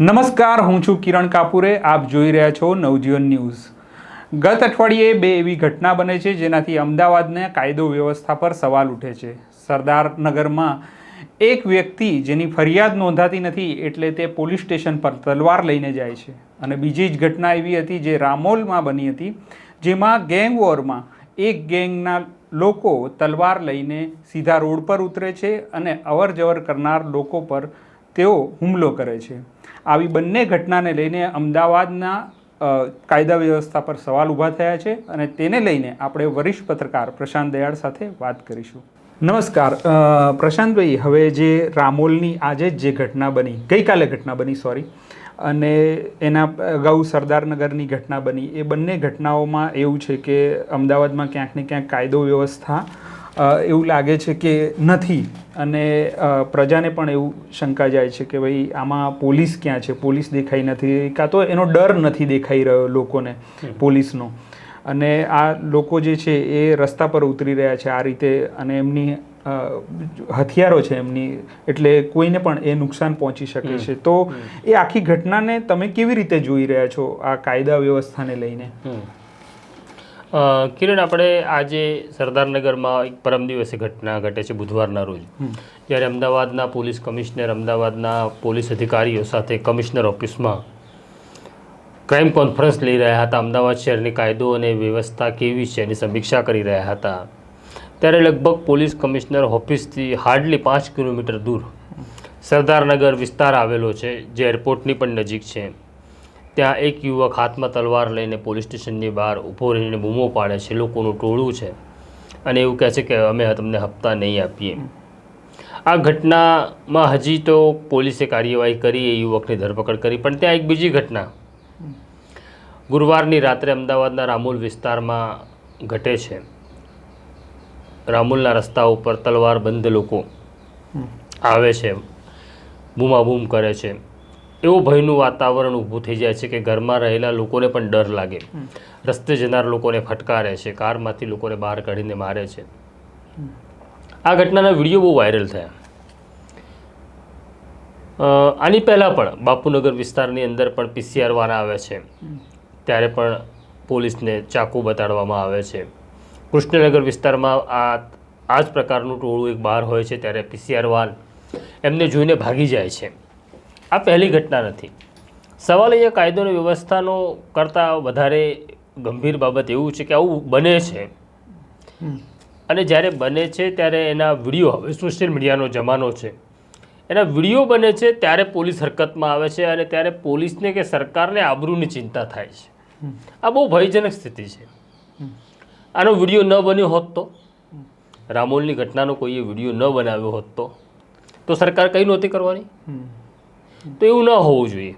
નમસ્કાર, હું છું કિરણ કાપુરે. આપ જોઈ રહ્યા છો નવજીવન ન્યૂઝ. ગત અઠવાડિયે બે એવી ઘટના બને છે જેનાથી અમદાવાદને કાયદો વ્યવસ્થા પર સવાલ ઉઠે છે. સરદારનગરમાં એક વ્યક્તિ જેની ફરિયાદ નોંધાતી નથી એટલે તે પોલીસ સ્ટેશન પર તલવાર લઈને જાય છે. અને બીજી જ ઘટના એવી હતી જે રામોલમાં બની હતી, જેમાં ગેંગ વોરમાં એક ગેંગના લોકો તલવાર લઈને સીધા રોડ પર ઉતરે છે અને અવર જવર કરનાર લોકો પર તેઓ હુમલો કરે છે. આવી બંને ઘટનાને લઈને અમદાવાદના કાયદા વ્યવસ્થા પર સવાલ ઊભા થયા છે અને તેને લઈને આપણે વરિષ્ઠ પત્રકાર પ્રશાંત દયાળ સાથે વાત કરીશું. નમસ્કાર પ્રશાંતભાઈ, હવે જે રામોલની આજે જ જે ઘટના બની, ગઈકાલે ઘટના બની, સોરી, અને એના અગાઉ સરદારનગરની ઘટના બની, એ બંને ઘટનાઓમાં એવું છે કે અમદાવાદમાં ક્યાંક ને ક્યાંક કાયદો વ્યવસ્થા એવું લાગે છે કે નથી. અને પ્રજાને પણ એવું શંકા જાય છે કે ભાઈ આમાં પોલીસ ક્યાં છે? પોલીસ દેખાઈ નથી કાં તો એનો ડર નથી દેખાઈ રહ્યો લોકોને પોલીસનો. અને આ લોકો જે છે એ રસ્તા પર ઉતરી રહ્યા છે આ રીતે. અને એમની હથિયારો છે એમની. એટલે કોઈને પણ એ નુકસાન પહોંચી શકે છે. તો એ આખી ઘટનાને તમે કેવી રીતે જોઈ રહ્યા છો આ કાયદા વ્યવસ્થાને લઈને? કિરણ આપણે આજે સરદારનગરમાં એક પરમ દિવસે ઘટના ઘટે છે બુધવારના રોજ. જ્યારે અમદાવાદના પોલીસ કમિશનર અમદાવાદના પોલીસ અધિકારીઓ સાથે કમિશનર ઓફિસમાં ક્રાઇમ કોન્ફરન્સ લઈ રહ્યા હતા. અમદાવાદ શહેરની કાયદો અને વ્યવસ્થા કેવી છે એની સમીક્ષા કરી રહ્યા હતા. ત્યારે લગભગ પોલીસ કમિશનર ઓફિસથી હાર્ડલી પાંચ કિલોમીટર દૂર સરદારનગર વિસ્તાર આવેલો છે જે એરપોર્ટની પણ નજીક છે. ત્યાં એક યુવક હાથમાં તલવાર લઈને પોલીસ સ્ટેશનની બહાર ઊભો રહીને બૂમો પાડે છે. લોકોનું ટોળું છે અને એવું કહે છે કે અમે તમને હપ્તા નહીં આપીએ. આ ઘટનામાં હજી તો પોલીસે કાર્યવાહી કરી એ યુવકની ધરપકડ કરી પણ ત્યાં એક બીજી ઘટના. ગુરુવારની રાત્રે અમદાવાદના રામોલ વિસ્તારમાં ઘટે છે. રામોલના રસ્તા ઉપર તલવાર બંધ લોકો આવે છે બૂમાબૂમ કરે છે. એવું ભયનું વાતાવરણ ઊભું થઈ જાય છે કે ઘરમાં રહેલા લોકોને પણ ડર લાગે. રસ્તે જનાર લોકોને ફટકારે છે કારમાંથી લોકોને બહાર કાઢીને મારે છે. આ ઘટનાના વીડિયો બહુ વાયરલ થયા. આની પહેલાં પણ બાપુનગર વિસ્તારની અંદર પણ પીસીઆર વાળા આવે છે. ત્યારે પણ પોલીસને ચાકુ બતાડવામાં આવે છે. કૃષ્ણનગર વિસ્તારમાં આ આ જ પ્રકારનું ટોળું એક બહાર હોય છે ત્યારે પીસીઆર વાન એમને જોઈને ભાગી જાય છે. આ પહેલી ઘટના નથી. સવાલ અહીંયા કાયદોની વ્યવસ્થાનો કરતાં વધારે ગંભીર બાબત એવું છે કે આવું બને છે. અને જ્યારે બને છે ત્યારે એના વીડિયો હવે સોશિયલ મીડિયાનો જમાનો છે. એના વીડિયો બને છે ત્યારે પોલીસ હરકતમાં આવે છે અને ત્યારે પોલીસને કે સરકારને આબરૂની ચિંતા થાય છે. આ બહુ ભયજનક સ્થિતિ છે. આનો વીડિયો ન બન્યો હોત તો રામોલની ઘટનાનો કોઈએ વીડિયો ન બનાવ્યો હોત તો તો સરકાર કંઈ નહોતી કરવાની? તો એવું ન હોવું જોઈએ.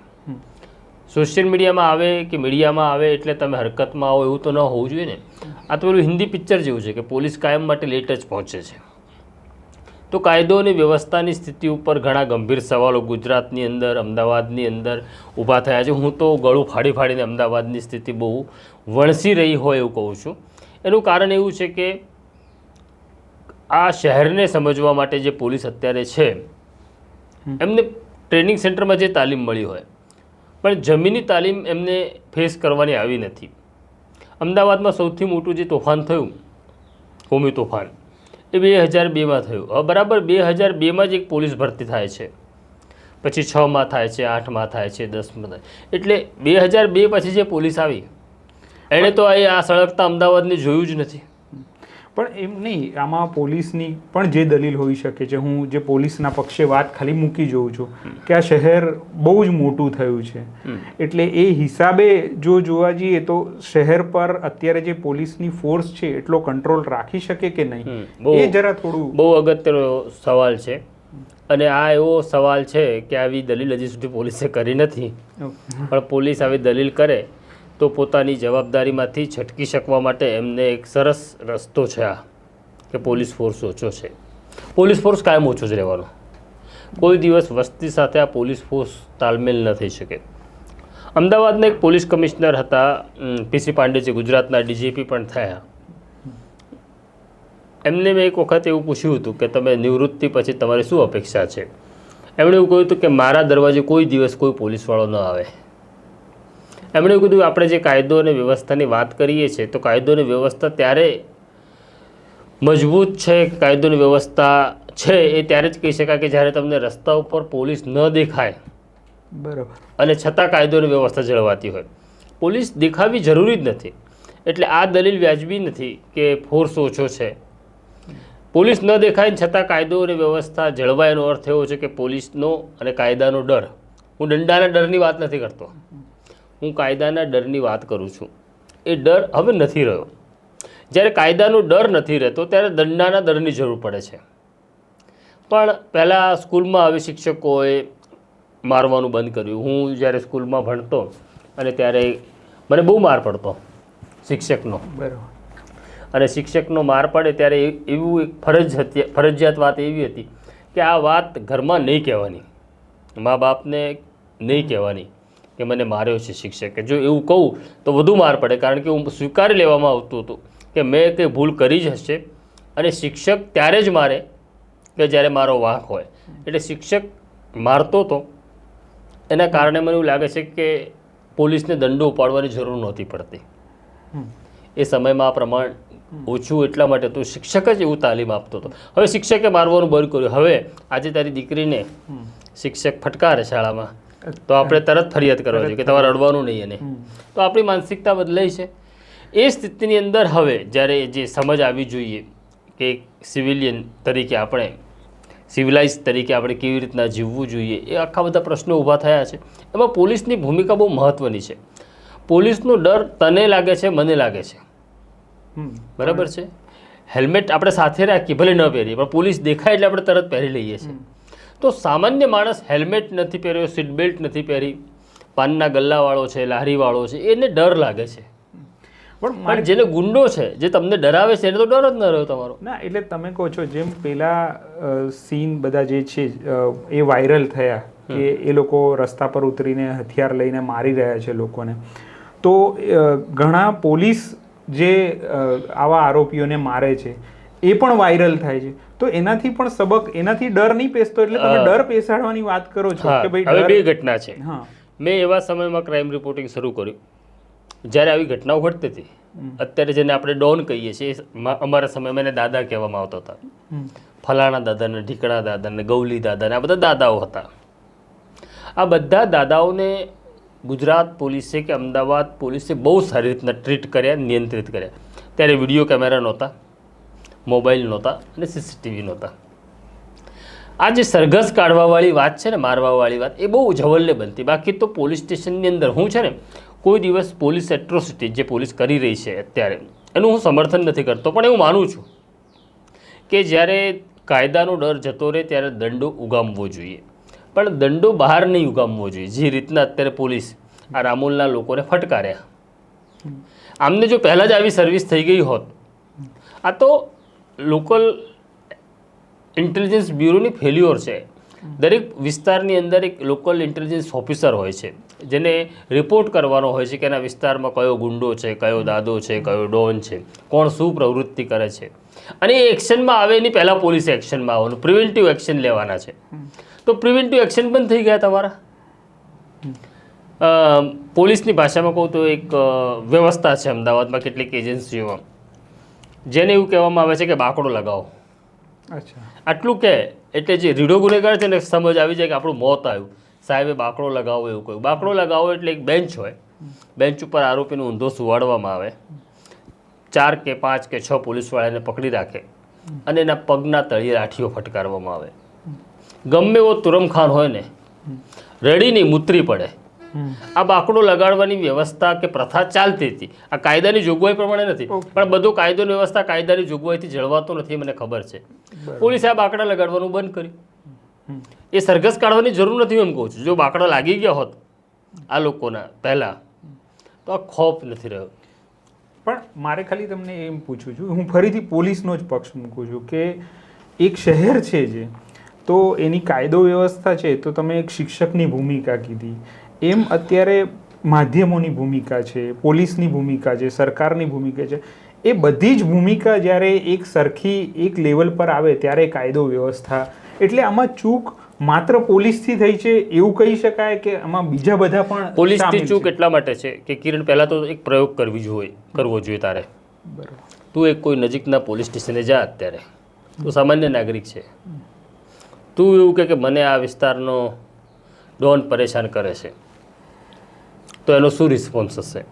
સોશિયલ મીડિયામાં આવે કે મીડિયામાં આવે એટલે તમે હરકતમાં આવો એવું તો ન હોવું જોઈએ ને? આ તો પેલું હિન્દી પિક્ચર જેવું છે કે પોલીસ કાયમ માટે લેટ જ પહોંચે છે. તો કાયદો અને વ્યવસ્થાની સ્થિતિ ઉપર ઘણા ગંભીર સવાલો ગુજરાતની અંદર અમદાવાદની અંદર ઊભા થયા છે. હું તો ગળું ફાડી ફાડીને અમદાવાદની સ્થિતિ બહુ વણસી રહી હોય એવું કહું છું. એનું કારણ એવું છે કે આ શહેરને સમજવા માટે જે પોલીસ અત્યારે છે એમને ટ્રેનિંગ સેન્ટરમાં જે તાલીમ મળી હોય, પણ જમીની તાલીમ એમને ફેસ કરવાની આવી નથી. અમદાવાદમાં સૌથી મોટું જે તોફાન થયું કોમી તોફાન, એ બે હજાર બેમાં થયું. હવે બરાબર બે હજાર બેમાં જ એક પોલીસ ભરતી થાય છે. પછી છમાં થાય છે આઠમાં થાય છે દસમાં થાય. એટલે બે હજાર બે પછી જે પોલીસ આવી, એણે તો આ સળગતા અમદાવાદને જોયું જ નથી. પણ એમ નહીં આમાં પોલીસની પણ જે દલીલ હોઈ શકે છે હું જે પોલીસના પક્ષે વાત ખાલી મૂકી જોઉં છું કે આ શહેર બહુ જ મોટું થયું છે. એટલે એ હિસાબે જો જોવા જઈએ તો શહેર પર અત્યારે જે પોલીસની ફોર્સ છે એટલો કંટ્રોલ રાખી શકે કે નહીં? એ જરા થોડું બહુ અગત્યનો સવાલ છે. અને આ એવો સવાલ છે કે આવી દલીલ હજી સુધી પોલીસે કરી નથી. પણ પોલીસ આવી દલીલ કરે તો પોતાની જવાબદારીમાંથી છટકી શકવા માટે એમને એક સરસ રસ્તો છે આ, કે પોલીસ ફોર્સ ઓછો છે. પોલીસ ફોર્સ કાયમ ઓછો જ રહેવાનો. કોઈ દિવસ વસ્તી સાથે આ પોલીસ ફોર્સ તાલમેલ ન થઈ શકે. અમદાવાદના એક પોલીસ કમિશનર હતા પીસી પાંડે જે ગુજરાતના ડીજીપી પણ થયા. એમને મેં એક વખત એવું પૂછ્યું હતું કે તમે નિવૃત્તિ પછી તમારી શું અપેક્ષા છે? એમણે એવું કહ્યું હતું કે મારા દરવાજે કોઈ દિવસ કોઈ પોલીસવાળો ન આવે. એમણે એવું કીધું આપણે જે કાયદો અને વ્યવસ્થાની વાત કરીએ છીએ તો કાયદો અને વ્યવસ્થા ત્યારે મજબૂત છે કાયદો અને વ્યવસ્થા છે એ ત્યારે જ કહી શકાય કે જ્યારે તમને રસ્તા ઉપર પોલીસ ન દેખાય. બરાબર. અને છતાં કાયદો અને વ્યવસ્થા જળવાતી હોય. પોલીસ દેખાવી જરૂરી જ નથી. એટલે આ દલીલ વ્યાજબી નથી કે ફોર્સ ઓછો છે. પોલીસ ન દેખાય છતાં કાયદો અને વ્યવસ્થા જળવાય એનો અર્થ એવો છે કે પોલીસનો અને કાયદાનો ડર. હું દંડાના ડરની વાત નથી કરતો. હું કાયદાના ડરની વાત કરું છું. એ ડર હવે નથી રહ્યો. જ્યારે કાયદાનો ડર નથી રહેતો ત્યારે દંડાના ડરની જરૂર પડે છે. પણ પહેલાં સ્કૂલમાં હવે શિક્ષકોએ મારવાનું બંધ કર્યું. હું જ્યારે સ્કૂલમાં ભણતો અને ત્યારે મને બહુ માર પડતો શિક્ષકનો. બરાબર. અને શિક્ષકનો માર પડે ત્યારે એ- એવું એક ફરજ હતી ફરજિયાત વાત એવી હતી કે આ વાત ઘરમાં નહીં કહેવાની. મા બાપને નહીં કહેવાની. કે મને માર્યો છે શિક્ષકે. જો એવું કહું તો વધુ માર પડે કારણ કે હું સ્વીકારી લેવામાં આવતું હતું કે મેં કંઈ ભૂલ કરી જ હશે અને શિક્ષક ત્યારે જ મારે કે જ્યારે મારો વાંક હોય. એટલે શિક્ષક મારતો હતો એના કારણે મને એવું લાગે છે કે પોલીસને દંડો ઉપાડવાની જરૂર નહોતી પડતી. એ સમયમાં આ પ્રમાણ ઓછું એટલા માટે તો શિક્ષક જ એવું તાલીમ આપતો હતો. હવે શિક્ષકે મારવાનું બંધ કર્યું. હવે આજે તારી દીકરીને શિક્ષક ફટકારે શાળામાં. તો આપણે તરત ફરિયાદ કરવા જોઈએ કે તમારે અડવાનું નહીં એને. તો આપણી માનસિકતા બદલાઈ છે. એ સ્થિતિની અંદર હવે જ્યારે જે સમજ આવી જોઈએ કે સિવિલિયન તરીકે આપણે સિવિલાઇઝ તરીકે આપણે કેવી રીતના જીવવું જોઈએ એ આખા બધા પ્રશ્નો ઊભા થયા છે. એમાં પોલીસની ભૂમિકા બહુ મહત્ત્વની છે. પોલીસનો ડર તને લાગે છે મને લાગે છે. બરાબર છે? હેલ્મેટ આપણે સાથે રાખીએ ભલે ન પહેરીએ પણ પોલીસ દેખાય એટલે આપણે તરત પહેરી લઈએ છીએ. તો સામાન્ય માણસ હેલ્મેટ નથી પહેર્યો સીટ બેલ્ટ નથી પહેરી પાનના ગલ્લાવાળો છે લારીવાળો છે એને ડર લાગે છે. પણ જેને ગુંડો છે જે તમને ડરાવે છે એને તો ડર જ ન રહ્યો તમારો. ના એટલે તમે કહો છો જેમ પેલા સીન બધા જે છે એ વાયરલ થયા કે એ લોકો રસ્તા પર ઉતરીને હથિયાર લઈને મારી રહ્યા છે લોકોને. તો ઘણા પોલીસ જે આવા આરોપીઓને મારે છે એ પણ વાયરલ થાય છે. તો એનાથી પણ સબક એનાથી ડર નહીં પેસતો એટલે તમે ડર પેસાડવાની વાત કરો છો કે ભાઈ હવે બે ઘટના છે. મેં એવા સમયમાં ક્રાઇમ રિપોર્ટિંગ શરૂ કર્યું. જ્યારે આવી ઘટનાઓ ઘટતી હતી. અત્યારે જેને આપણે ડોન કહીએ છીએ અમારા સમયમાં એને દાદા કહેવામાં આવતા હતા. ફલાણા દાદાને ઢીકણા દાદાને ગૌલી દાદાને આ બધા દાદાઓ હતા. આ બધા દાદાઓને ગુજરાત પોલીસે કે અમદાવાદ પોલીસે બહુ સારી રીતના ટ્રીટ કર્યા નિયંત્રિત કર્યા. ત્યારે વીડિયો કેમેરા નહોતા. મોબાઈલ નહોતા અને સીસીટીવી નહોતા. આ જે સરઘસ કાઢવાવાળી વાત છે ને મારવાવાળી વાત એ બહુ જવલ્લે બનતી. બાકી તો પોલીસ સ્ટેશનની અંદર હું છે ને કોઈ દિવસ પોલીસ એટ્રોસિટી જે પોલીસ કરી રહી છે અત્યારે એનું હું સમર્થન નથી કરતો પણ એવું માનું છું કે જ્યારે કાયદાનો ડર જતો રહે ત્યારે દંડો ઉગામવો જોઈએ. પણ દંડો બહાર નહીં ઉગામવો જોઈએ જે રીતના અત્યારે પોલીસ આ રામોલના લોકોને ફટકાર્યા. આમને જો પહેલાં જ આવી સર્વિસ થઈ ગઈ હોત આ તો લોકલ ઇન્ટેલિજન્સ બ્યુરોની ફેલ્યોર છે. દરેક વિસ્તારની અંદર એક લોકલ ઇન્ટેલિજન્સ ઓફિસર હોય છે, જેને રિપોર્ટ કરવાનો હોય છે કે એના વિસ્તારમાં કયો ગુંડો છે, કયો દાદો છે, કયો ડોન છે, કોણ શું પ્રવૃત્તિ કરે છે. અને એ એક્શનમાં આવે એની પહેલાં પોલીસે એક્શનમાં આવવાનું પ્રિવેન્ટિવ એક્શન લેવાના છે. તો પ્રિવેન્ટિવ એક્શન પણ થઈ ગયા તમારા? પોલીસની ભાષામાં કહું તો એક વ્યવસ્થા છે અમદાવાદમાં કેટલીક એજન્સીઓમાં જેને એવું કહેવામાં આવે છે કે બાકડો લગાવો. અચ્છા. આટલું કે એટલે જે રીઢો ગુનેગાર છે ને સમજ આવી જાય કે આપણું મોત આવ્યું. સાહેબે બાકડો લગાવો એવું કહ્યું. બાકડો લગાવો એટલે એક બેન્ચ હોય. બેન્ચ ઉપર આરોપીનો ઊંધો સુવાડવામાં આવે. ચાર કે પાંચ કે છ પોલીસવાળાને પકડી રાખે અને એના પગના તળિયે લાઠીઓ ફટકારવામાં આવે. ગમે એવો તુરમખાન હોય ને રડીની મૂત્રી પડે. આ બાકડો લગાડવાની વ્યવસ્થા કે પ્રથા ચાલતી હતી. આ કાયદાની જોગવાઈ પ્રમાણે નથી. પણ બધો કાયદો વ્યવસ્થા કાયદાની જોગવાઈથી જળવાતો નથી મને ખબર છે. પોલીસે આ બાકડા લગાડવાનું બંધ કર્યું. એ સરઘસ કાઢવાની જરૂર નથી એમ કહું છું. જો બાકડા લાગી ગયા હોત આ લોકોના પહેલાં તો આ ખોફ નથી રહ્યો. પણ મારે ખાલી તમને એમ પૂછું છું હું ફરીથી પોલીસનો જ પક્ષ મૂકું છું કે એક શહેર છે જે તો એની કાયદો વ્યવસ્થા છે તો તમે એક શિક્ષકની ભૂમિકા કીધી. એમ અત્યારે માધ્યમોની ભૂમિકા છે પોલીસની ભૂમિકા છે સરકારની ભૂમિકા છે એ બધી જ ભૂમિકા જ્યારે એક સરખી એક લેવલ પર આવે ત્યારે કાયદો વ્યવસ્થા. એટલે આમાં ચૂક માત્ર પોલીસથી થઈ છે એવું કહી શકાય કે આમાં બીજા બધા પણ પોલીસથી ચૂક એટલા માટે છે કે કિરણ પહેલાં તો એક પ્રયોગ કરવી જોઈએ કરવો જોઈએ તારે. બરાબર. તું એક કોઈ નજીકના પોલીસ સ્ટેશને જા અત્યારે. તું સામાન્ય નાગરિક છે. તું એવું કહે કે મને આ વિસ્તારનો ડોન પરેશાન કરે છે. તો એનો શું રિસ્પોન્સ હશે?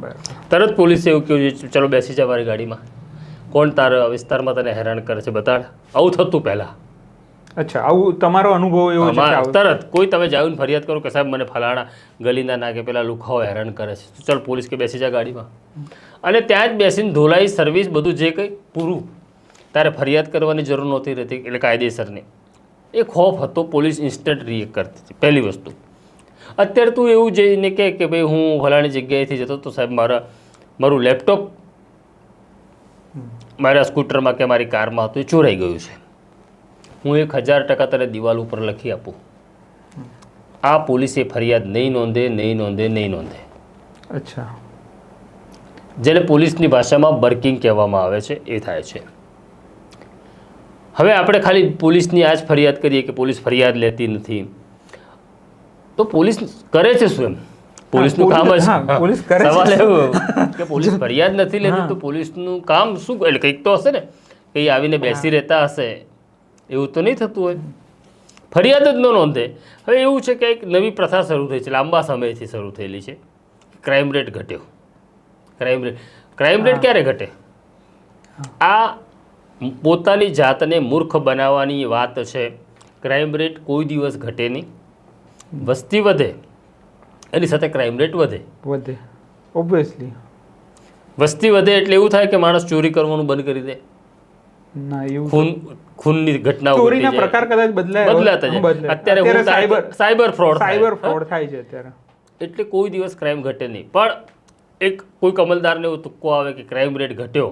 બરાબર. તરત પોલીસે એવું કહ્યું છે, ચલો બેસી જા મારી ગાડીમાં. કોણ તારા વિસ્તારમાં તને હેરાન કરે છે બતાડ. આવું થતું પહેલાં. અચ્છા આવું તમારો અનુભવ એવો છે તરત. કોઈ તમે જાઓ ફરિયાદ કરો કે સાહેબ મને ફલાણા ગલીના નાકે પેલા લુખાઓ હેરાન કરે છે. ચાલ પોલીસ કે બેસી જા ગાડીમાં. અને ત્યાં જ બેસીને ધોલાઈ સર્વિસ બધું જે કંઈ પૂરું. તારે ફરિયાદ કરવાની જરૂર નહોતી રહેતી એટલે કાયદેસરની. એ ખોફ હતો પોલીસ ઇન્સ્ટન્ટ રિએક્ટ કરતી હતી. પહેલી વસ્તુ. અત્યારે તું એવું જઈને કહે કે ભાઈ હું ફલાણી જગ્યાએથી જતો તો સાહેબ મારા મારું લેપટોપ મારા સ્કૂટરમાં કે મારી કારમાં હતું એ ચોરાઈ ગયું છે. હું એક હજાર ટકા તને દિવાલ ઉપર લખી આપું. આ પોલીસે ફરિયાદ નહીં નોંધે નહીં નોંધે નહીં નોંધે. અચ્છા. જેને પોલીસની ભાષામાં બર્કિંગ કહેવામાં આવે છે એ થાય છે. હવે આપણે ખાલી પોલીસની આ જ ફરિયાદ કરીએ કે પોલીસ ફરિયાદ લેતી નથી. તો પોલીસ કરે છે શું એમ? પોલીસનું કામ જ પોલીસ કરે સવાલ એવો. કે પોલીસ ફરિયાદ નથી લેતી તો પોલીસનું કામ શું? એટલે કંઈક તો હશે ને કંઈ આવીને બેસી રહેતા હશે. એવું તો નહીં થતું હોય. ફરિયાદ જ ન નોંધે. હવે એવું છે કે એક નવી પ્રથા શરૂ થઈ છે લાંબા સમયથી શરૂ થયેલી છે. ક્રાઇમ રેટ ઘટ્યો. ક્રાઇમ રેટ ક્રાઇમ રેટ ક્યારે ઘટે? આ પોતાની જાતને મૂર્ખ બનાવવાની વાત છે. ક્રાઇમ રેટ કોઈ દિવસ ઘટે નહીં. વસ્તી વધે એની સાથે ક્રાઇમ રેટ વધે. વધે ઓબ્વિયસલી વસ્તી વધે એટલે એવું થાય કે માણસ ચોરી કરવાનું બંધ કરી દે. ના એવું ખૂન ખૂનની ઘટનાઓ ચોરીના પ્રકાર કદાચ બદલાય બદલાતા જાય. અત્યારે cyber cyber fraud cyber fraud થાય. છે અત્યારે. એટલે કોઈ દિવસ ક્રાઇમ ઘટે નહીં. પણ એક કોઈ અમલદારને એવો તુક્કો આવે કે ક્રાઇમ રેટ ઘટ્યો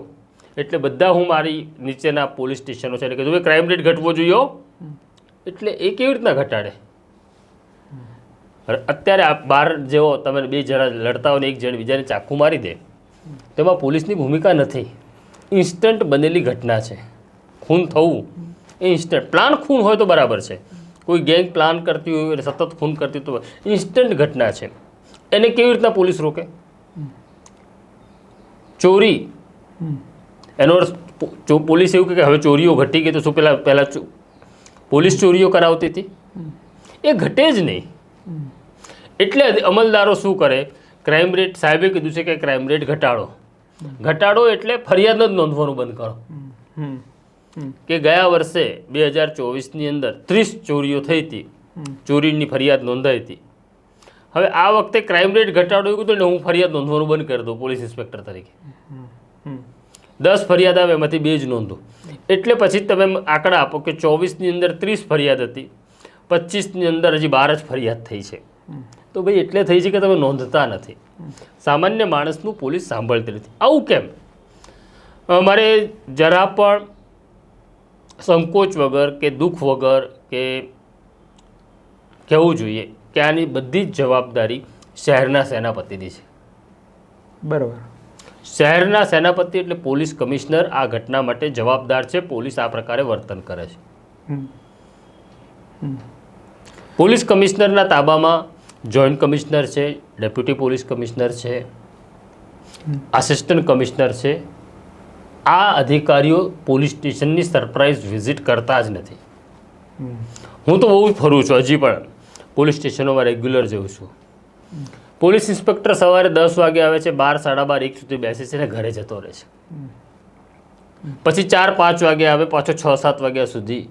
એટલે બધા હું મારી નીચેના પોલીસ સ્ટેશનો છે એને કીધું ક્રાઇમ રેટ ઘટવો જોઈએ એટલે એ કેવી રીતના ઘટાડે? અત્યારે આ બાર જેવો તમે બે જણા લડતા હોય એક જણ બીજાને ચાકુ મારી દે, તેમાં પોલીસની ભૂમિકા નથી. ઇન્સ્ટન્ટ બનેલી ઘટના છે. ખૂન થવું એ ઇન્સ્ટન્ટ. પ્લાન ખૂન હોય તો બરાબર છે. કોઈ ગેંગ પ્લાન કરતી હોય સતત ખૂન કરતી હોય તો ઇન્સ્ટન્ટ ઘટના છે. એને કેવી રીતના પોલીસ રોકે? ચોરી. એનો પોલીસ એવું કે હવે ચોરીઓ ઘટી ગઈ તો શું પહેલાં પહેલાં પોલીસ ચોરીઓ કરાવતી હતી? એ ઘટે જ નહીં. એટલે અમલદારો શું કરે? ક્રાઇમ રેટ સાહેબે કીધું છે કે ક્રાઇમ રેટ ઘટાડો. ઘટાડો એટલે ફરિયાદ જ નોંધવાનું બંધ કરો. કે ગયા વર્ષે બે હજાર ચોવીસની અંદર ત્રીસ ચોરીઓ થઈ હતી. ચોરીની ફરિયાદ નોંધાઈ હતી. હવે આ વખતે ક્રાઇમ રેટ ઘટાડો એવું કીધું હું ફરિયાદ નોંધવાનું બંધ કરી દઉં પોલીસ ઇન્સ્પેક્ટર તરીકે. દસ ફરિયાદ આવે, એમાંથી બે જ નોંધો. એટલે પછી તમે આંકડા આપો કે ચોવીસની અંદર ત્રીસ ફરિયાદ હતી. પચીસની અંદર હજી બાર જ ફરિયાદ થઈ છે. તો ભાઈ એટલે થઈ છે કે તમે નોંધતા નથી. સામાન્ય માણસનું પોલીસ સાંભળતી નથી. આવું કેમ? અમારે જરા પણ સંકોચ વગર કે દુઃખ વગર કે કહેવું જોઈએ કે આની બધી જ જવાબદારી શહેરના સેનાપતિની છે. બરાબર. શહેરના સેનાપતિ એટલે પોલીસ કમિશનર આ ઘટના માટે જવાબદાર છે. પોલીસ આ પ્રકારે વર્તન કરે છે. પોલીસ કમિશનરના તાબામાં જોઈન્ટ કમિશનર છે, ડેપ્યુટી પોલીસ કમિશનર છે, આસિસ્ટન્ટ કમિશનર છે. આ અધિકારીઓ પોલીસ સ્ટેશનની સરપ્રાઇઝ વિઝિટ કરતા જ નથી. હું તો બહુ જ ફરું છું, હજી પણ પોલીસ સ્ટેશનોમાં રેગ્યુલર જઉં છું. પોલીસ ઇન્સ્પેક્ટર સવારે દસ વાગે આવે છે, બાર, સાડા બાર, એક સુધી બેસે છે ને ઘરે જતો રહે છે. પછી ચાર, પાંચ વાગે આવે, પાછો છ, સાત વાગ્યા સુધી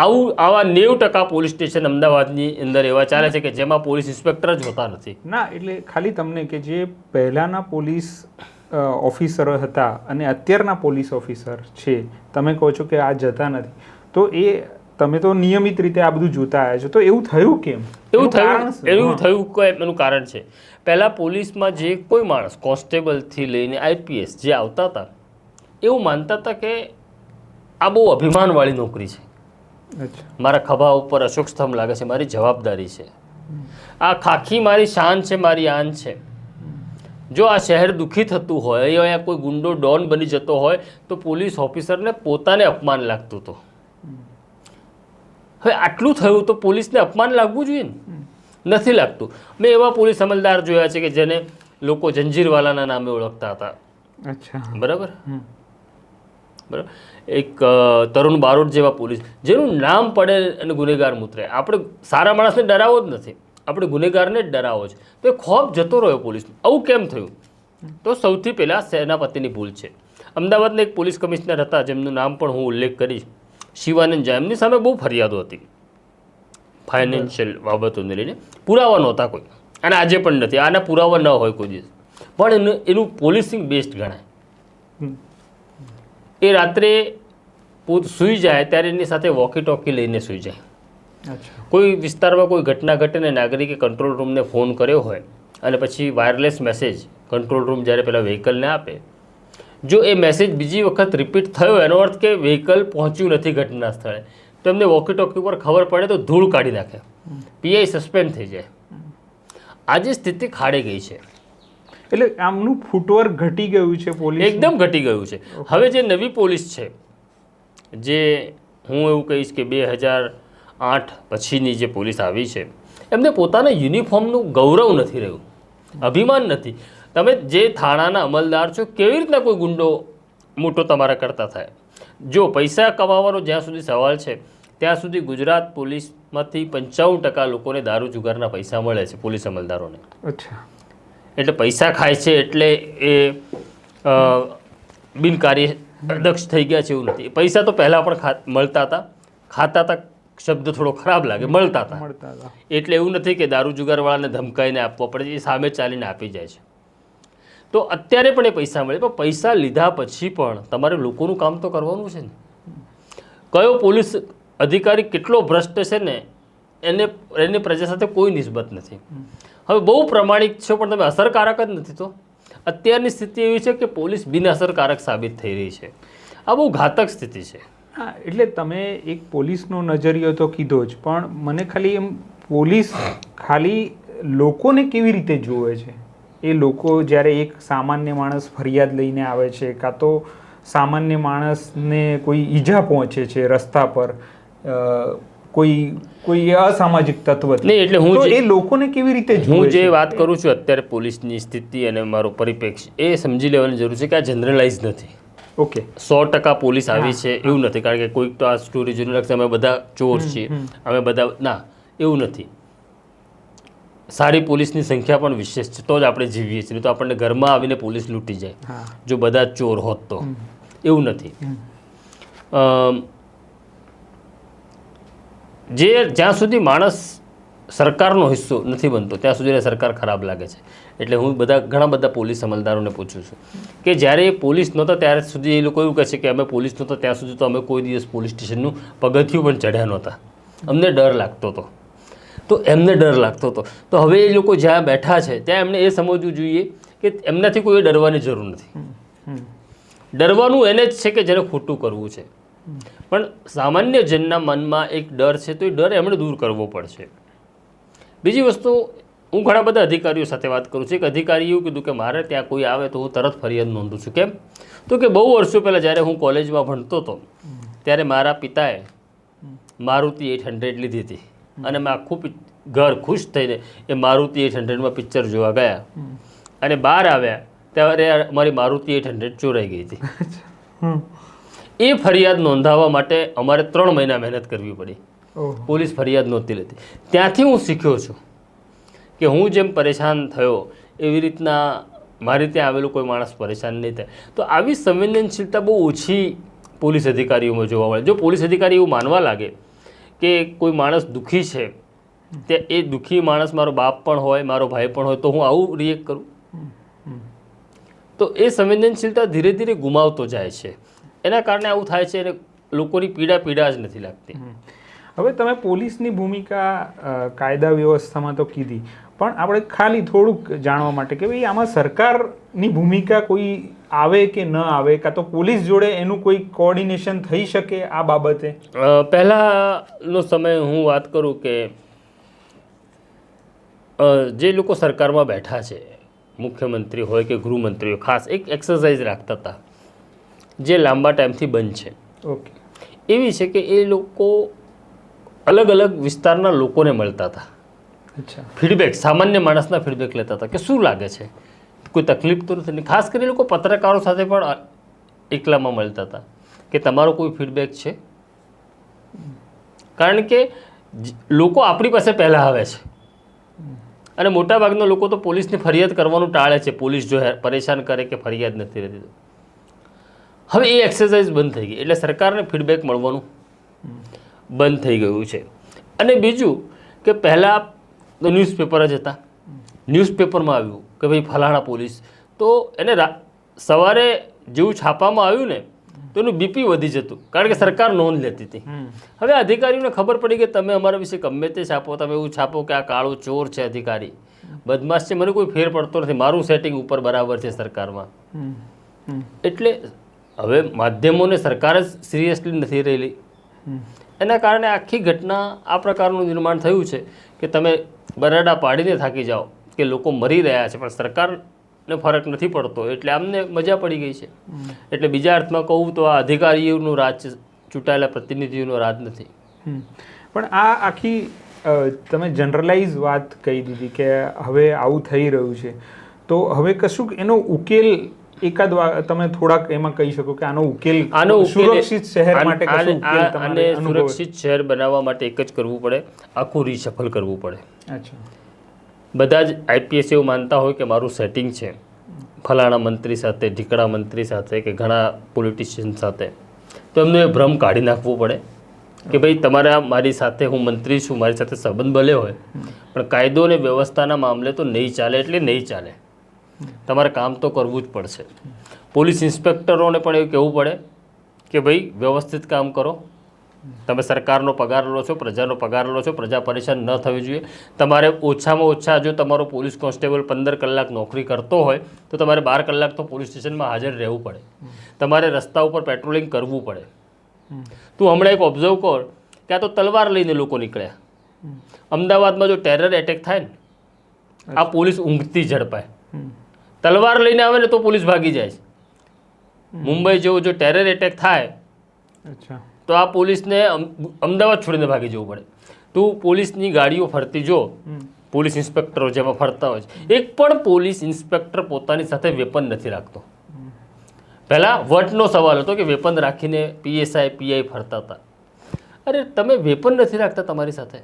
આવું આવા નેવું ટકા પોલીસ સ્ટેશન અમદાવાદની અંદર એવા ચાલે છે કે જેમાં પોલીસ ઇન્સ્પેક્ટર જ હોતા નથી. ના એટલે ખાલી તમને કે જે પહેલાંના પોલીસ ઓફિસરો હતા અને અત્યારના પોલીસ ઓફિસર છે તમે કહો છો કે આ જતા નથી તો એ તમે તો નિયમિત રીતે આ બધું જોતા આવ્યા છો. તો એવું થયું કેમ? એવું થયું એવું થયું કે એનું કારણ છે. પહેલાં પોલીસમાં જે કોઈ માણસ કોન્સ્ટેબલથી લઈને આઈપીએસ જે આવતા હતા એવું માનતા હતા કે આ બહુ અભિમાનવાળી નોકરી છે. મારા ખભા ઉપર અશોક સ્તંભ લાગે છે મારી જવાબદારી છે. આ ખાખી મારી શાન છે મારી આન છે. જો આ શહેર દુઃખી થતું હોય અહીંયા કોઈ ગુંડો ડોન બની જતો હોય તો પોલીસ ઓફિસરને પોતાને અપમાન લાગતું હતું. હવે આટલું થયું તો પોલીસને અપમાન લાગવું જોઈએ ને? નથી લાગતું. મેં એવા પોલીસ અમલદાર જોયા છે કે જેને લોકો જંજીરવાલાના નામે ઓળખતા હતા. અચ્છા. બરાબર. બરાબર? એક તરુણ બારોટ જેવા પોલીસ. જેનું નામ પડે અને ગુનેગાર મૂતરે. આપણે સારા માણસને ડરાવો જ નથી. આપણે ગુનેગારને જ ડરાવો છે. તો એ ખોફ જતો રહ્યો પોલીસ આવું કેમ થયું? તો સૌથી પહેલાં સેનાપતિની ભૂલ છે. અમદાવાદના એક પોલીસ કમિશનર હતા, જેમનું નામ પણ હું ઉલ્લેખ કરીશ. શિવાનંદ ઝા. એમની સામે બહુ ફરિયાદો હતી. ફાઇનાન્શિયલ બાબતોને લઈને. પુરાવા નહોતા કોઈ. અને આજે પણ નથી. આના પુરાવા ન હોય કોઈ દિવસ. પણ એનું એનું પોલિસિંગ બેસ્ટ ગણાય. એ રાત્રે પોત સૂઈ જાય ત્યારે એની સાથે વોકી ટોકી લઈને સૂઈ જાય. કોઈ વિસ્તારમાં કોઈ ઘટના ઘટે ને નાગરિકે કંટ્રોલ રૂમને ફોન કર્યો હોય અને પછી વાયરલેસ મેસેજ કંટ્રોલ રૂમ જ્યારે પેલા વ્હીકલને આપે જો એ મેસેજ બીજી વખત રિપીટ થયો એનો અર્થ કે વ્હીકલ પહોંચ્યું નથી ઘટના સ્થળે તો એમને વોકી ટોકી ઉપર ખબર પડે તો ધૂળ કાઢી નાખે. પીઆઈ સસ્પેન્ડ થઈ જાય. આજે સ્થિતિ ખાડે ગઈ છે. એટલે આમનું ફૂટવર્ક ઘટી ગયું છે પોલીસ એકદમ ઘટી ગયું છે. હવે જે નવી પોલીસ છે જે હું એવું કહીશ કે બે હજાર આઠ પછીની જે પોલીસ આવી છે એમને પોતાના યુનિફોર્મનું ગૌરવ નથી રહ્યું. અભિમાન નથી. તમે જે થાણાના અમલદાર છો કેવી રીતના કોઈ ગુંડો મોટો તમારા કરતા થાય? જો પૈસા કમાવાનો જ્યાં સુધી સવાલ છે ત્યાં સુધી ગુજરાત પોલીસમાંથી પંચાવન ટકા લોકોને દારૂ જુગારના પૈસા મળે છે પોલીસ અમલદારોને. અચ્છા. એટલે પૈસા ખાય છે એટલે એ બિનકાર્ય દક્ષ થઈ ગયા છે એવું નથી. પૈસા તો પહેલાં પણ મળતા હતા. ખાતા હતા શબ્દ થોડો ખરાબ લાગે મળતા હતા. મળતા હતા. એટલે એવું નથી કે દારૂ જુગારવાળાને ધમકાઈને આપવો પડે એ સામે ચાલીને આપી જાય છે. તો અત્યારે પણ એ પૈસા મળે પણ પૈસા લીધા પછી પણ તમારે લોકોનું કામ તો કરવાનું છે ને. કયો પોલીસ અધિકારી કેટલો ભ્રષ્ટ છે ને એને એની પ્રજા સાથે કોઈ નિસ્બત નથી. હવે બહુ પ્રમાણિક છો, પણ તમે અસરકારક જ નથી તો. અત્યારની સ્થિતિ એવી છે કે પોલીસ બિનઅસરકારક સાબિત થઈ રહી છે. આ બહુ ઘાતક સ્થિતિ છે. હા, એટલે તમે એક પોલીસનો નજરિયો તો કીધો જ, પણ મને ખાલી એમ પોલીસ ખાલી લોકોને કેવી રીતે જુએ છે? એ લોકો જ્યારે એક સામાન્ય માણસ ફરિયાદ લઈને આવે છે, કાં તો સામાન્ય માણસને કોઈ ઈજા પહોંચે છે રસ્તા પર કોઈ કોઈ અસામાજિક તત્વ નહીં, એટલે હું એ લોકોને કેવી રીતે હું જે વાત કરું છું અત્યારે પોલીસની સ્થિતિ અને મારો પરિપ્રેક્ષ એ સમજી લેવાની જરૂર છે કે આ જનરલાઇઝ નથી. ઓકે. સો ટકા પોલીસ આવી છે એવું નથી. કારણ કે કોઈક તો આ સ્ટોરી જોઈને લાગશે અમે બધા ચોર છીએ. અમે બધા ના એવું નથી. સારી પોલીસની સંખ્યા પણ વિશેષ છે તો જ આપણે જીવીએ છીએ. તો આપણને ઘરમાં આવીને પોલીસ લૂંટી જાય જો બધા ચોર હોત તો. એવું નથી. જે જ્યાં સુધી માણસ સરકારનો હિસ્સો નથી બનતો ત્યાં સુધી એને સરકાર ખરાબ લાગે છે. એટલે હું બધા ઘણા બધા પોલીસ અમલદારોને પૂછું છું કે જ્યારે એ પોલીસ નહોતા ત્યારે સુધી એ લોકો એવું કહે છે કે અમે પોલીસ નહોતા ત્યાં સુધી તો અમે કોઈ દિવસ પોલીસ સ્ટેશનનું પગથિયું પણ ચઢ્યા નહોતા. અમને ડર લાગતો હતો. તો એમને ડર લાગતો હતો. તો હવે એ લોકો જ્યાં બેઠા છે ત્યાં એમને એ સમજવું જોઈએ કે એમનાથી કોઈ ડરવાની જરૂર નથી. ડરવાનું એને જ છે કે જેને ખોટું કરવું છે. પણ સામાન્ય જનના મનમાં એક ડર છે તો એ ડર એમણે દૂર કરવો પડશે. બીજી વસ્તુ હું ઘણા બધા અધિકારીઓ સાથે વાત કરું છું. એક અધિકારીએ એવું કીધું કે મારે ત્યાં કોઈ આવે તો હું તરત ફરિયાદ નોંધું છું. કેમ? તો કે બહુ વર્ષો પહેલાં જ્યારે હું કોલેજમાં ભણતો હતો ત્યારે મારા પિતાએ મારુતિ એટ હંડ્રેડ લીધી હતી. અને મેં આખું ઘર ખુશ થઈને એ મારુતિ એટ હંડ્રેડમાં પિક્ચર જોવા ગયા. અને બહાર આવ્યા ત્યારે મારી મારુતિ એટ હંડ્રેડ ચોરાઈ ગઈ હતી. એ ફરિયાદ નોંધાવવા માટે અમારે ત્રણ મહિના મહેનત કરવી પડી. પોલીસ ફરિયાદ નહોતી લેતી. ત્યાંથી હું શીખ્યો છું કે હું જેમ પરેશાન થયો એવી રીતના મારી ત્યાં આવેલું કોઈ માણસ પરેશાન નહીં થાય. તો આવી સંવેદનશીલતા બહુ ઓછી પોલીસ અધિકારીઓમાં જોવા મળે. જો પોલીસ અધિકારી એવું માનવા લાગે કે કોઈ માણસ દુઃખી છે તે એ દુઃખી માણસ મારો બાપ પણ હોય મારો ભાઈ પણ હોય તો હું આવું રિએક્ટ કરું? તો એ સંવેદનશીલતા ધીરે ધીરે ગુમાવતો જાય છે. એના કારણે આવું થાય છે અને લોકોની પીડા પીડા જ નથી લાગતી. હવે તમે પોલીસની ભૂમિકા કાયદા વ્યવસ્થામાં તો કીધી પણ આપણે ખાલી થોડુંક જાણવા માટે કે ભાઈ આમાં સરકારની ભૂમિકા કોઈ આવે કે ન આવે કાં તો પોલીસ જોડે એનું કોઈ કોઓર્ડિનેશન થઈ શકે આ બાબતે? પહેલાંનો સમય હું વાત કરું કે જે લોકો સરકારમાં બેઠા છે મુખ્યમંત્રી હોય કે ગૃહમંત્રી હોય ખાસ એક એક્સરસાઇઝ રાખતા હતા. જે લાંબા ટાઈમથી બંધ છે. ઓકે. એવી છે કે એ લોકો અલગ અલગ વિસ્તારના લોકોને મળતા હતા. અચ્છા. ફીડબેક સામાન્ય માણસના ફીડબેક લેતા હતા કે શું લાગે છે? કોઈ તકલીફ તો નથી. ખાસ કરીને લોકો પત્રકારો સાથે પણ એકલામાં મળતા હતા. કે તમારો કોઈ ફીડબેક છે? કારણ કે લોકો આપણી પાસે પહેલાં આવે છે. અને મોટાભાગના લોકો તો પોલીસને ફરિયાદ કરવાનું ટાળે છે. પોલીસ જો પરેશાન કરે કે ફરિયાદ નથી રહેતી હવે એ એક્સરસાઇઝ બંધ થઈ ગઈ. એટલે સરકારને ફીડબેક મળવાનું બંધ થઈ ગયું છે. અને બીજું કે પહેલાં તો ન્યૂઝપેપર જ હતા. ન્યૂઝપેપરમાં આવ્યું કે ભાઈ ફલાણા પોલીસ. તો એને રા- સવારે જેવું છાપામાં આવ્યું ને તો એનું બીપી વધી જતું. કારણ કે સરકાર નોંધ લેતી હતી. હવે અધિકારીઓને ખબર પડી કે તમે અમારા વિશે ગમે તે છાપો તમે એવું છાપો કે આ કાળો ચોર છે અધિકારી. બદમાશ છે મને કોઈ ફેર પડતો નથી. મારું સેટિંગ ઉપર બરાબર છે સરકારમાં. એટલે હવે માધ્યમોને સરકાર જ સિરિયસલી નથી રહેલી. એના કારણે આખી ઘટના આ પ્રકારનું નિર્માણ થયું છે કે તમે બરાડા પાડીને થાકી જાઓ કે લોકો મરી રહ્યા છે પણ સરકારને ફરક નથી પડતો. એટલે આમને મજા પડી ગઈ છે. એટલે બીજા અર્થમાં કહું તો આ અધિકારીઓનું રાજ છે, ચૂંટાયેલા પ્રતિનિધિઓનો રાજ નથી. પણ આ આખી તમે જનરલાઇઝ વાત કહી દીધી કે હવે આવું થઈ રહ્યું છે. તો હવે કશું એનો ઉકેલ એકાદ તમે થોડાક એમાં કહી શકો કે આનો ઉકેલ આનો સુરક્ષિત શહેર માટે તમારે સુરક્ષિત શહેર બનાવવા માટે એક જ કરવું પડે આખું રીશફલ કરવું પડે. અચ્છા. બધા જ આઈપીએસ એવું માનતા હોય કે મારું સેટિંગ છે. ફલાણા મંત્રી સાથે ઢીકડા મંત્રી સાથે કે ઘણા પોલિટિશિયન સાથે. તો એમનો એ ભ્રમ કાઢી નાખવો પડે કે ભાઈ તમારા મારી સાથે હું મંત્રી છું મારી સાથે સંબંધ ભલે હોય પણ કાયદો અને વ્યવસ્થાના મામલે તો નહીં ચાલે એટલે નહીં ચાલે. તમારે કામ તો કરવું જ પડશે. પોલીસ ઇન્સ્પેક્ટરોને પણ એવું કહેવું પડે કે ભાઈ વ્યવસ્થિત કામ કરો. તમે સરકારનો પગાર લો છો પ્રજાનો પગાર લો છો પ્રજા પરેશાન ન થવી જોઈએ. તમારે ઓછામાં ઓછા જો તમારો પોલીસ કોન્સ્ટેબલ પંદર કલાક નોકરી કરતો હોય તો તમારે બાર કલાક તો પોલીસ સ્ટેશનમાં હાજર રહેવું પડે. તમારે રસ્તા ઉપર પેટ્રોલિંગ કરવું પડે. તું હમણાં એક ઓબ્ઝર્વ કર કે આ તો તલવાર લઈને લોકો નીકળ્યા. અમદાવાદમાં જો ટેરર એટેક થાય ને આ પોલીસ ઊંઘતી ઝડપાય. તલવાર લઈને આવે ને તો પોલીસ ભાગી જાય છે. મુંબઈ જેવો જો ટેરર એટેક થાય અચ્છા. તો આ પોલીસને અમ- અમદાવાદ છોડીને ભાગી જવું પડે. તું પોલીસની ગાડીઓ ફરતી જો પોલીસ ઇન્સ્પેક્ટરો જેમાં ફરતા હોય છે. એક પણ પોલીસ ઇન્સ્પેક્ટર પોતાની સાથે વેપન નથી રાખતો. પહેલાં વટનો સવાલ હતો કે વેપન રાખીને પીએસઆઈ પીઆઈ ફરતા હતા. અરે તમે વેપન નથી રાખતા તમારી સાથે?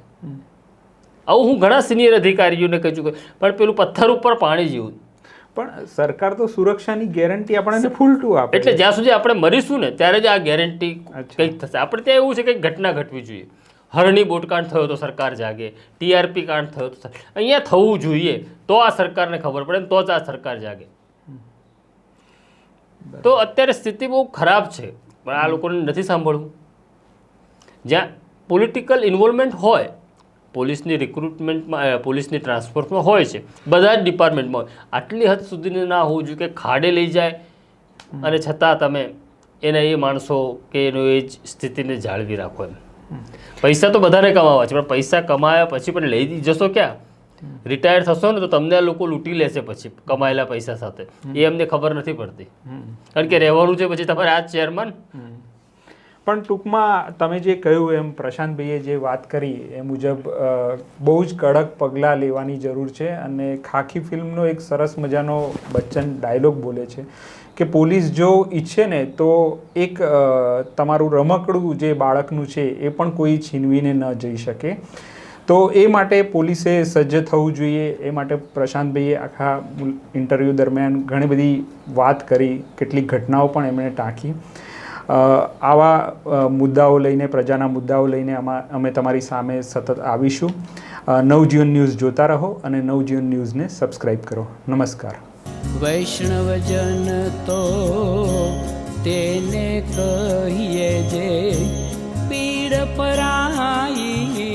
આવું હું ઘણા સિનિયર અધિકારીઓને કહી ચૂક્યો. પણ પેલું પથ્થર ઉપર પાણી જેવું. પણ સરકાર તો સુરક્ષાની ગેરંટી આપણને ફૂલ ટુ આપે એટલે જ્યાં સુધી આપણે મરીશું ને ત્યારે જ આ ગેરંટી કંઈક થશે. આપણે ત્યાં એવું છે કે ઘટના ઘટવી જોઈએ. હરણી બોટકાંડ થયો તો સરકાર જાગે ટીઆરપી કાંડ થયો તો અહીંયા થવું જોઈએ. તો આ સરકારને ખબર પડે તો જ આ સરકાર જાગે. તો અત્યારે સ્થિતિ બહુ ખરાબ છે. પણ આ લોકોને નથી સાંભળવું. જ્યાં પોલિટિકલ ઇન્વોલ્વમેન્ટ હોય પોલીસની રિક્રુટમેન્ટમાં પોલીસની ટ્રાન્સપોર્ટમાં હોય છે. બધા જ ડિપાર્ટમેન્ટમાં હોય. આટલી હદ સુધીને ના હોવું જોઈએ કે ખાડે લઈ જાય અને છતાં તમે એના એ માણસો કે એનો એ જ સ્થિતિને જાળવી રાખો એમ. પૈસા તો બધાને કમાવા છે પણ પૈસા કમાયા પછી પણ લઈ જશો ક્યાં? રિટાયર થશો ને તો તમને આ લોકો લૂંટી લેશે પછી કમાયેલા પૈસા સાથે. એ અમને ખબર નથી પડતી. કારણ કે રહેવાનું છે પછી તમારે આ ચેરમેન. પણ ટૂંકમાં તમે જે કહ્યું એમ પ્રશાંતભાઈએ જે વાત કરી એ મુજબ બહુ જ કડક પગલાં લેવાની જરૂર છે અને ખાખી ફિલ્મનો એક સરસ મજાનો બચ્ચન ડાયલોગ બોલે છે કે પોલીસ જો ઈચ્છે ને તો એક તમારું રમકડું જે બાળકનું છે એ પણ કોઈ છીનવીને ન જઈ શકે. તો એ માટે પોલીસે સજ્જ થવું જોઈએ. એ માટે પ્રશાંતભાઈએ આખા ઇન્ટરવ્યૂ દરમિયાન ઘણી બધી વાત કરી, કેટલીક ઘટનાઓ પણ એમણે ટાંકી આવા મુદ્દાઓ લઈને, પ્રજાના મુદ્દાઓ લઈને આમાં અમે તમારી સામે સતત આવીશું. નવજીવન ન્યૂઝ જોતા રહો અને નવજીવન ન્યૂઝને સબસ્ક્રાઈબ કરો. નમસ્કાર. વૈષ્ણવજન તો તેને કહીએ જે પીડ પરાઈ